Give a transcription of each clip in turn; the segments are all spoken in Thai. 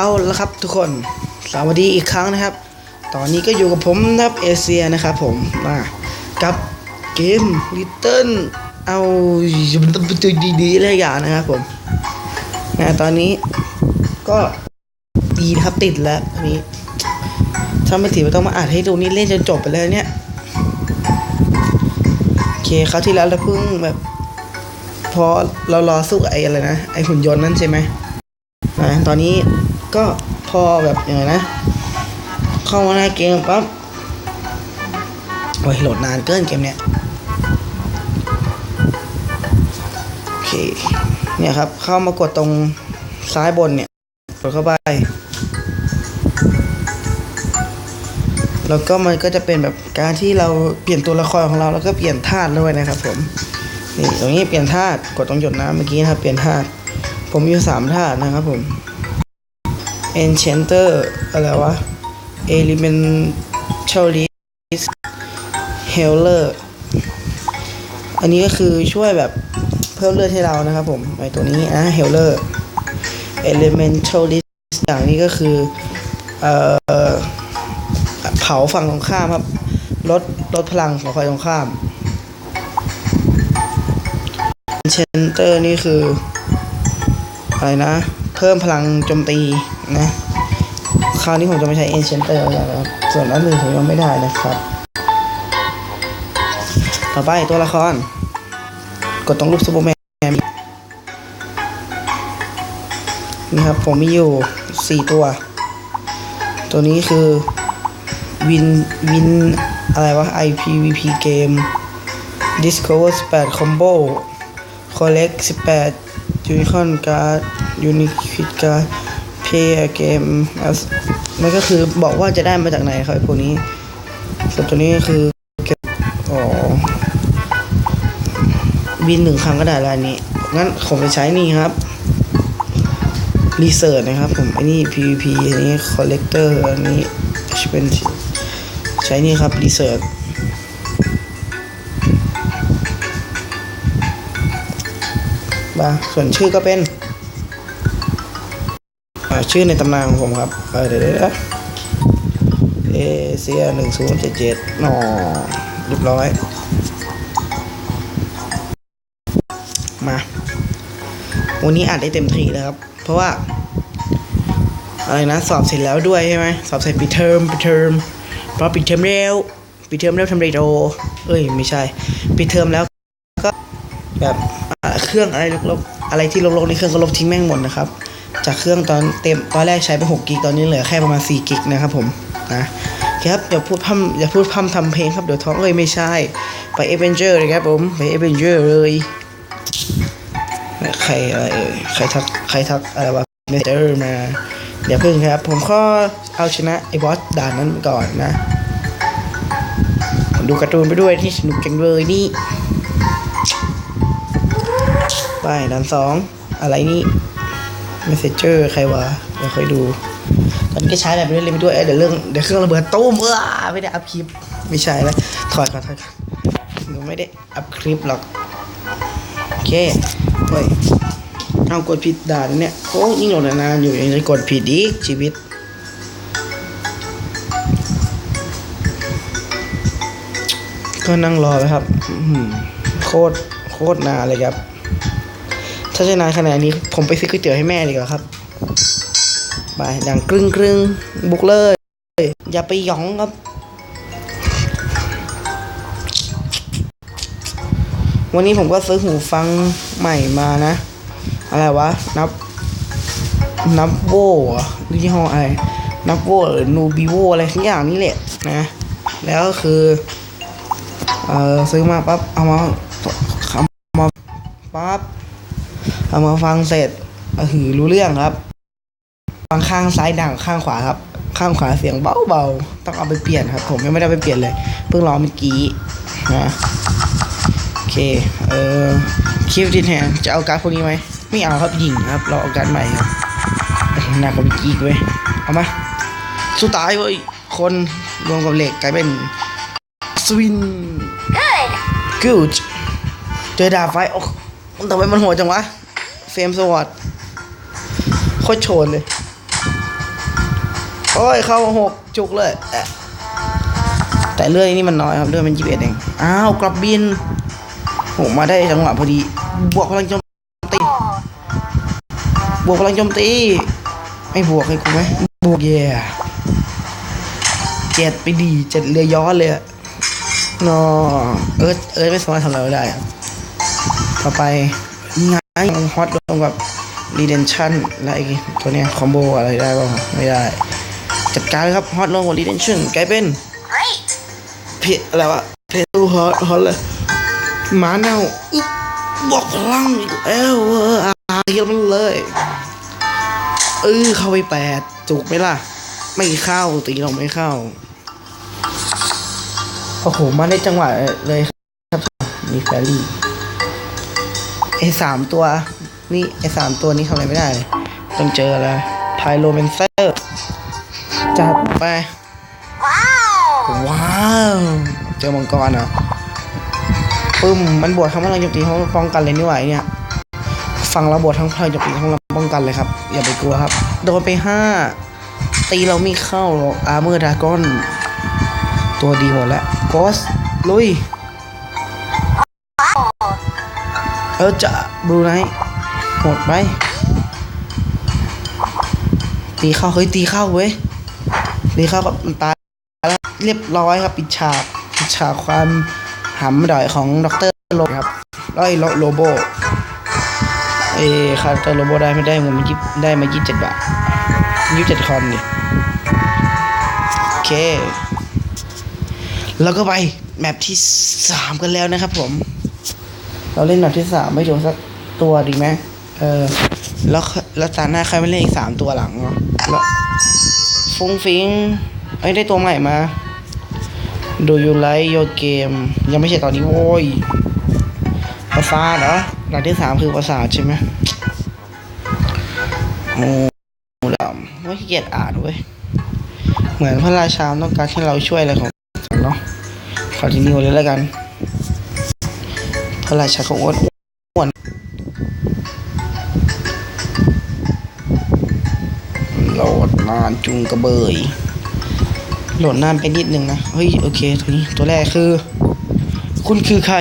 เอาละครับทุกคนสวัสดีอีกครั้งนะครับ ตอนนี้ก็อยู่กับผมนะครับเอเชียนะครับผมมากับเกม Little เอาตัวดีๆอะไรอย่างนะครับผมนะตอนนี้ก็ดีนะครับติดแล้วอันนี้ถ้าไม่ติดไม่ต้องมาอัดให้ดูนี่เล่นจนจบไปเลยเนี่ยโอเคคราวที่แล้วเราเพิ่งแบบ พอเรารอสู้กับไอ้อะไรนะไอ้หุ่นยนต์นั่นใช่ไหมนะตอนนี้ ก็พอแบบยังไงนะ เข้ามาในเกมปั๊บโอ้ยโหลดนานเกินเกมเนี้ยโอเคเนี่ยครับ เข้ามากดตรงซ้ายบนเนี่ยกดเข้าไป แล้วก็มันก็จะเป็นแบบการที่เราเปลี่ยนตัวละครของเราแล้วก็เปลี่ยนธาตุด้วยนะครับผมนี่ตรงนี้เปลี่ยนธาตุกดตรงหยดน้ำเมื่อกี้นะครับเปลี่ยนธาตุผมมีอยู่สามธาตุนะครับผม Enchanter อะไรวะ Elementalist Healer อันนี้ก็คือช่วยแบบเพิ่มเลือดให้เรานะครับผมไอตัวนี้นะ Healer Elementalist อย่างนี้ก็คือเอ่อเผาฝั่งตรงข้ามครับลดลดพลังของฝ่ายตรงข้าม Enchanter นี่คือ อะไรนะ เพิ่มพลังโจมตี นะ คราวนี้ผมจะไม่ใช้ Enchanter แล้วนะครับ ส่วนอันอื่นผมยังไม่ได้นะครับ ต่อไปตัวละคร กดตรงรูปซูเปอร์แมนนี่ครับ ผมมีอยู่ 4 ตัว ตัวนี้คือวินวินอะไรวะ IPVP เกม Discover 18 Combo Collect 18 Unicorn Card Unique Card Play a Game as นั่นก็คือบอกว่าจะได้มาจากไหนครับไอพวกนี้ส่วนตัวนี้คือเก็บอ๋อวินหนึ่งครั้งก็ได้แล้วอันนี้ งั้นผมจะใช้นี่ครับรีเสิร์ชนะครับผมอันนี้ PVP อันนี้ Collector อันนี้เป็นใช้นี่ครับรีเสิร์ชบ้าส่วนชื่อก็เป็น ชื่อในตำนานของผมครับ เออเดี๋ยวเดี๋ยวเอเซียหนึ่งศูนย์เจ็ดเจ็ดอ๋อเรียบร้อย มา วันนี้อ่านได้เต็มที่แล้วครับ เพราะว่า อะไรนะ สอบเสร็จแล้วด้วยใช่ไหม สอบเสร็จปิดเทอมปิดเทอมพอปิดเทอมแล้วปิดเทอมแล้วทำไรโดเอ้ย ไม่ใช่ ปิดเทอมแล้วก็แบบเครื่องอะไรลบๆอะไรที่ลบๆในเครื่องก็ลบทิ้งแม่งหมดนะครับ จากเครื่องตอนเต็มตอนแรกใช้ไป6กิกตอนนี้เหลือแค่ประมาณ4กิกนะครับผมนะครับอย่าพูดพร่ำอย่าพูดพร่ำทำเพลงครับเดี๋ยวท้องเอ้ยไม่ใช่ ไปเอเวนเจอร์เลยครับผมไปเอเวนเจอร์เลยใครอะไรเอ่ยใครทักใครทักอะไรวะเมเจอร์มาเดี๋ยวพึ่งครับ ผมก็เอาชนะไอ้บอสด่านนั้นก่อนนะผมดูการ์ตูนไปด้วยที่สนุกจังเลยนี่ ไปด่านสองอะไรนี่ เมสเซเจอร์ใครวะเดี๋ยวค่อยดู ตอนนี้ก็ใช้แบบนี้เลยไปด้วยเดี๋ยวเรื่องเดี๋ยวเครื่องระเบิดตุ้มเออไม่ได้อัพคลิปไม่ใช่แล้วถอยก่อนถอยก่อนหนูไม่ได้อัพคลิปหรอกโอเคเฮ้ยเอากดผิดด่านเนี่ยโอ้ยิ่งโหลดนานอยู่ยังจะกดผิดอีกชีวิตก็นั่งรอไปครับโคตรโคตรนานเลยครับ ถ้าใช่นานขนาดนี้ผมไปซื้อก๋วยเตี๋ยวให้แม่ดีกว่าครับไปดังกรึ้งกรึ้งบุกเลย อย่าไปหยองครับ วันนี้ผมก็ซื้อหูฟังใหม่มานะ อะไรวะ นับ นับโวหรือยี่ห้ออะไร นับโวหรือนูบิโวอะไรทั้งอย่างนี้แหละนะ แล้วก็คือ เออซื้อมาปั๊บ เอามาเอามาปั๊บ เอามาฟังเสร็จก็คือรู้เรื่องครับฟังข้างซ้ายดังข้างขวาครับ ข้างขวาเสียงเบาๆต้องเอาไปเปลี่ยนครับ ผมยังไม่ได้เอาไปเปลี่ยนเลย เพิ่งลองเมื่อกี้นะโอเคเออคิวดินแฮนจะเอาการ์ดพวกนี้ไหมไม่เอาครับหญิงครับ เราเอาการ์ดใหม่ครับหนักกว่าเมื่อกี้อีกเว้ยเอามาสู้ตายเว้ยคนรวมกับเหล็กกลายเป็นสวินกูดเจอดาบไฟโอ้ทำไมมันโหดจังวะเฟ รมสวอตโคตรโชนเลย โอ้ย เข้าหกจุกเลย แต่เลื่อยนี่มันน้อยครับเลื่อยมันยี่สิบเอ็ดเอง อ้าวกลับบินโหมาได้จังหวะพอดี บวกพลังโจมตี บวกพลังโจมตี ไม่บวกให้กูไหมบวกเย่เจ็ดไปดีเจ็ดเรือย้อนเลยนอเอิร์ธเอิร์ธไม่สามารถทำอะไรได้ ต่อไปนี่ไง ฮอตรวมกับ redemption และไอ้ตัวเนี้ยคอมโบอะไรได้บ้างไม่ได้ จัดการเลยครับฮอตรวมกับ redemption กลายเป็นเพจอะไรวะเพจตู้ฮอตฮอตเลยหมาเน่าอึ๊บบอกลังอีกแล้วเอออาเยอะมันเลยเออเข้าไปแปดจุกไหมล่ะ ไม่เข้าตีเราไม่เข้าโอ้โหมาในจังหวะเลยครับมีแฟรี่ ไอสามตัว นี่ไอสามตัวนี้ทำอะไรไม่ได้เลยต้องเจออะไรไทโรเมนเซอร์จัดไป Wow! ว้าว เจอมังกรอะปึ้มมันบวกทั้งพลังโจมตีทั้งป้องกันเลยนี่หว่าไอ้เนี่ยฟังเราบวกทั้งพลังโจมตีทั้งป้องกันเลยครับ อย่าไปกลัวครับ โดนไปห้าตีเราไม่เข้าหรอกอาร์เมอร์ดากอน ตัวดีหมดแล้วกอสลุย เออจะบลูไนหมดไป ตีเข้าเฮ้ยตีเข้าเว้ยตีเข้ากับมันตายแล้วเรียบร้อยครับปิดฉากปิดฉากความหำด่อยของดรโลครับร้อยโลโบเอคาร์เตอร์โลโบได้ไม่ได้เงินมายิบได้มายี่สิบเจ็ดบาทยี่สิบเจ็ดคอนดิโอเค แล้วก็ไปแมปที่สามกันแล้วนะครับผม เราเล่นแมปที่สามไม่โดนสักตัวดีไหมเออ แล้วแล้วตาหน้าใครไม่เล่นอีกสามตัวหลังเนาะแล้วฟุ้งฟิงเอ้ยได้ตัวใหม่มาดูยูไลโยเกม ยังไม่ใช่ตอนนี้โว้ยประสาทเหรอหลังที่สามคือประสาทใช่ไหมโอ้ดำไม่ขี้เกียจอ่านเว้ยเหมือนพระราชาต้องการให้เราช่วยอะไรของเนาะขอทีนิวเลยแล้วกัน พระราชาเขาอ้วนอ้วนโหลดนานจุงกระเบย โหลดนานไปนิดนึงนะ เฮ้ย โอเคตัวนี้ตัวแรกคือ คุณคือใคร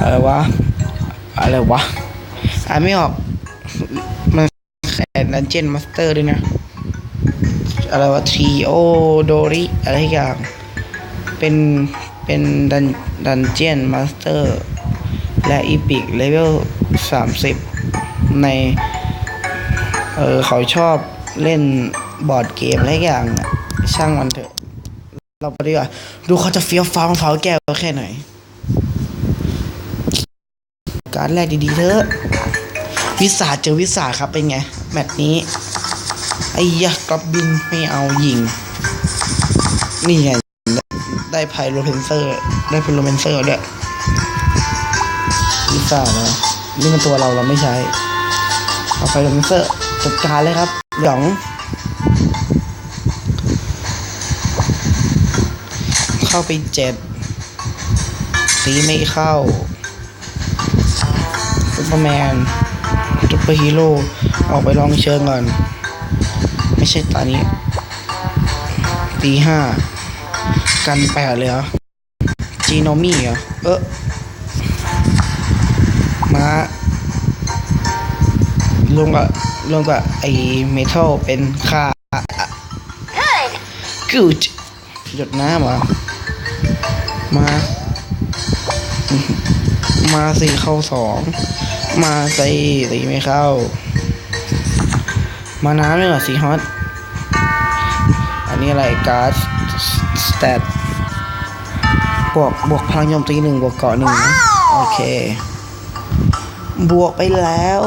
อะไรวะ อะไรวะ อ่านไม่ออก มันแค่ดันเจียนมาสเตอร์ด้วยนะ อะไรวะทีโอโดริอะไรอย่าง เป็น เป็นดัน ดันเจียนมาสเตอร์ และอีพิกเลเวลสามสิบใน เออเขาชอบเล่นบอร์ดเกมอะไรอย่างช่างมันเถอะ เราไปดีกว่า ดูเขาจะเฟี้ยวฟ้าวเผาแก้วแค่ไหน การแรกดีๆเถอะวิสาเจอวิสาครับเป็นไง แมตช์นี้ ไอ้ยะกรับบินไม่เอายิง นี่ไง ได้ไพโรเพนเซอร์ ได้ไพโรเพนเซอร์ด้วยวิสานะนี่มันตัวเราเราไม่ใช้ เอาไฟโรเพนเซอร์จัดการเลยครับหยองเข้าไปเจ็ดตีไม่เข้าซูเปอร์แมนซุปเปอร์ฮีโร่ออกไปลองเชิงก่อน ไม่ใช่ตานี้ตีห้า กันแปดเลยเหรอจีโนมี่เหรอ เออมาลงกับลงกับไอเมทัลเป็นค่า Good! กูดหยดน้ำเหรอ มา มาสิเข้าสอง มาสิตีไม่เข้า มาน้ำเลยเหรอสีฮอต อันนี้อะไรการ์ด สเตตบวกบวกพลังโจมตีหนึ่งบวกเกาะหนึ่งนะโอเค บวกไปแล้ว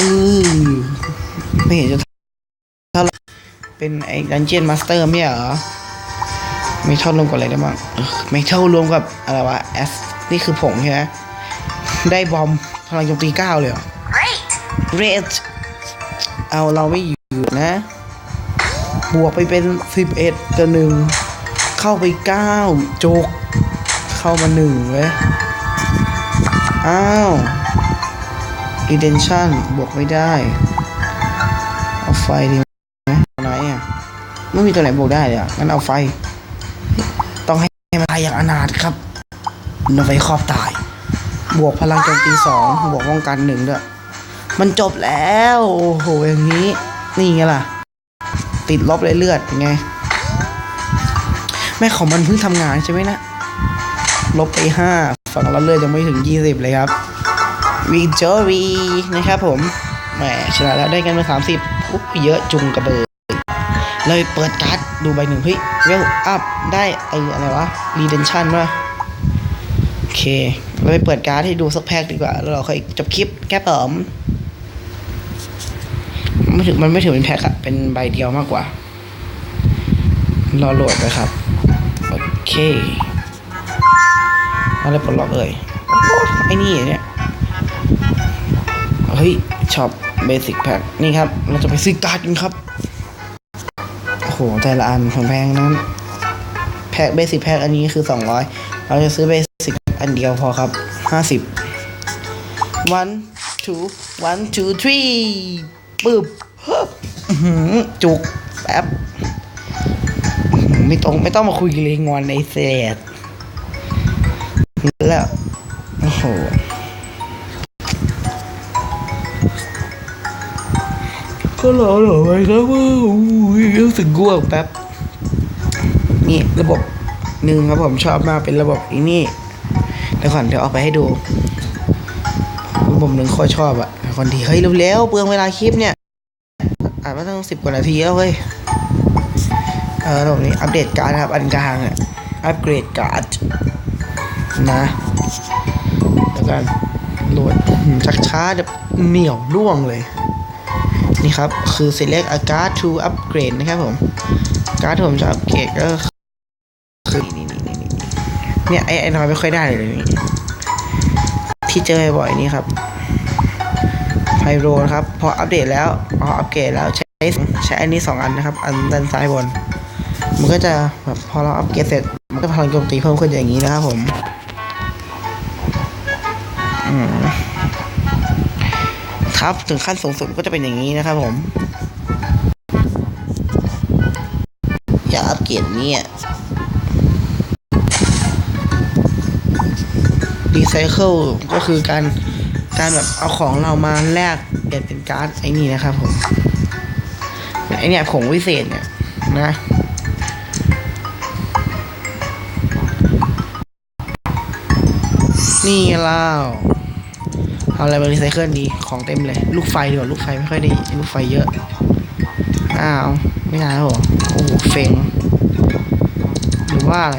อือไม่เห็นจะเท่าไหร่เป็นไอ้ดันเจียนมาสเตอร์ไม่ใช่เหรอไม่เท่ารวมกับอะไรได้บ้างเออไม่เท่ารวมกับอะไรวะแอสนี่คือผงใช่ไหมได้บอมพลังโจมตีเก้าเลยเหรอ Great! เรดเอาเราไม่อยู่นะ บวกไปเป็นสิบเอ็ดกับหนึ่งเข้าไปเก้าจก เข้ามาหนึ่งเว้ย อ้าว redemption บวกไม่ได้ เอาไฟดีไหมไหนอะไม่มีตัวไหนบวกได้เลยอะงั้นเอาไฟ ต้องให้มันตายอย่างอนาถครับนไฟครอบตาย บวกพลังโจมตีสองบวกป้องกันหนึ่งด้วย มันจบแล้ว โอ้โหอย่างนี้ นี่ไงล่ะ ติดลบเลยเลือดไง แม่ของมันเพิ่งทำงานใช่ไหมนะ ลบไปห้าฝั่งเราเลือดยังไม่ถึงยี่สิบเลยครับวิจอรีนะครับผมแหมชนะแล้วได้กันมาสามสิบปุ๊บเยอะจุงกระเบิดเลยเปิดการ์ดดูใบหนึ่งเฮ้ยเวลอัพได้ไออะไรวะรีเดนชั่นวะโอเค เราไปเปิดการ์ดให้ดูสักแพ็กดีกว่า แล้วเราค่อยจบคลิปแก้เปิม ไม่ถึงมันไม่ถึงเป็นแพ็กอะเป็นใบเดียวมากกว่า รอโหลดนะครับ โอเคอะไรปลดล็อกเอ่ยไอ้นี่เนี่ยเฮ้ยช็อปเบสิกแพ็คนี่ครับ เราจะไปซื้อการ์ดกันครับ โอ้โห แต่ละอันของแพงนั้น แพ็คเบสิกแพ็คอันนี้คือ 200 เราจะซื้อเบสิกอันเดียวพอครับ 50 one two one two three ปึ๊บจุกแป๊บไม่ต้องไม่ต้องมาคุยเลยงอนในเศษแล้ว โอ้โหก็รอหน่อไหมครับว่ารู้สึกง่วงแป๊บ นี่ระบบหนึ่งครับผมชอบมากเป็นระบบอีนี่เดี๋ยวก่อนเดี๋ยวเอาไปให้ดูระบบหนึ่งโคตรชอบอะ คนทีเฮ้ยเร็วๆเปลืองเวลาคลิปเนี่ยอ่านมาตั้งสิบกว่านาทีแล้วเฮ้ยเออระบบนี้อัปเดตการ์ดครับอันกลางอะอัปเกรดการ์ดนะเดี๋ยวกันโหลดชักช้าเดี๋ยวเหนียวร่วงเลย นี่ครับ คือ select a card to upgrade นะครับผมการ์ดผมจะอัปเกรดก็คือนี่นี่นี่นี่เนี่ยไอ้ไอ้น้อยไม่ค่อยได้เลยนี่ที่เจอบ่อยนี่ครับ ไพโรนะครับ พออัปเดตแล้วพออัปเกรดแล้วใช้ใช้อันนี้สองอันนะครับ อันด้านซ้ายบน มันก็จะแบบพอเราอัปเกรดเสร็จ มันก็พลังโจมตีเพิ่มขึ้นอย่างนี้นะครับผมอืมครับถึงขั้นสูงสุดก็จะเป็นอย่างนี้นะครับผม อย่าอัปเกรดเนี่ยรีไซเคิลก็คือการ การแบบเอาของเรามาแลกเปลี่ยนเป็นการ์ดไอ้นี่นะครับผมไอเนี่ยผงวิเศษเนี่ยนะนี่เล่าเอาอะไรมารีไซเคิลดีของเต็มเลย ลูกไฟดีกว่าลูกไฟไม่ค่อยดีลูกไฟเยอะ อ้าว ไม่ได้หรอโอ้โหเฟงหรือว่าอะไร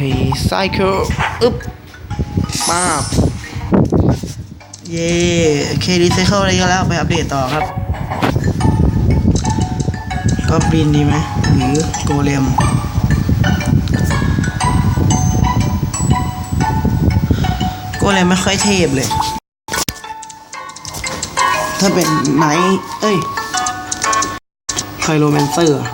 รีไซเคิลอึ๊บ ป้าบเย่โอเครีไซเคิลอะไรก็แล้วไปอัปเดตต่อครับ ก็บินดีไหมหรือโกเลมก็เลยไม่ค่อยเทพเลย ถ้าเป็นไนท์เอ้ยไคโรแมนเซอร์อะ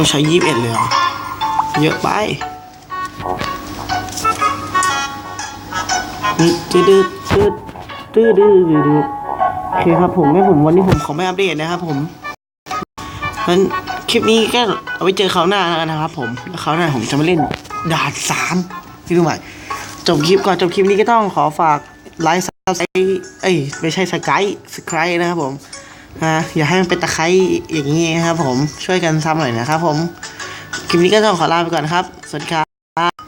ต้องใช้ยี่สิบเอ็ดเลยเหรอ เยอะไปนี่ตืดตืดตืดตืดตืดตืดโอเคครับผมไม่ผมวันนี้ผมขอไม่อัปเดตนะครับผมงั้นคลิปนี้ก็เอาไว้เจอเขาวหน้าแล้วกันนะครับผมแล้วเขาวหน้าผมจะมาเล่นด่านสามที่ดูใหม่จบคลิปก่อนจบคลิปนี้ก็ต้องขอฝากไลค์ซับสไครต์เอ้ยไม่ใช่สกายสไครต์นะครับผม นะอย่าให้มันเป็นตะไคร้อย่างนี้นะครับผมช่วยกันซ้ำหน่อยนะครับผม คลิปนี้ก็ต้องขอลาไปก่อนครับ สวัสดีครับ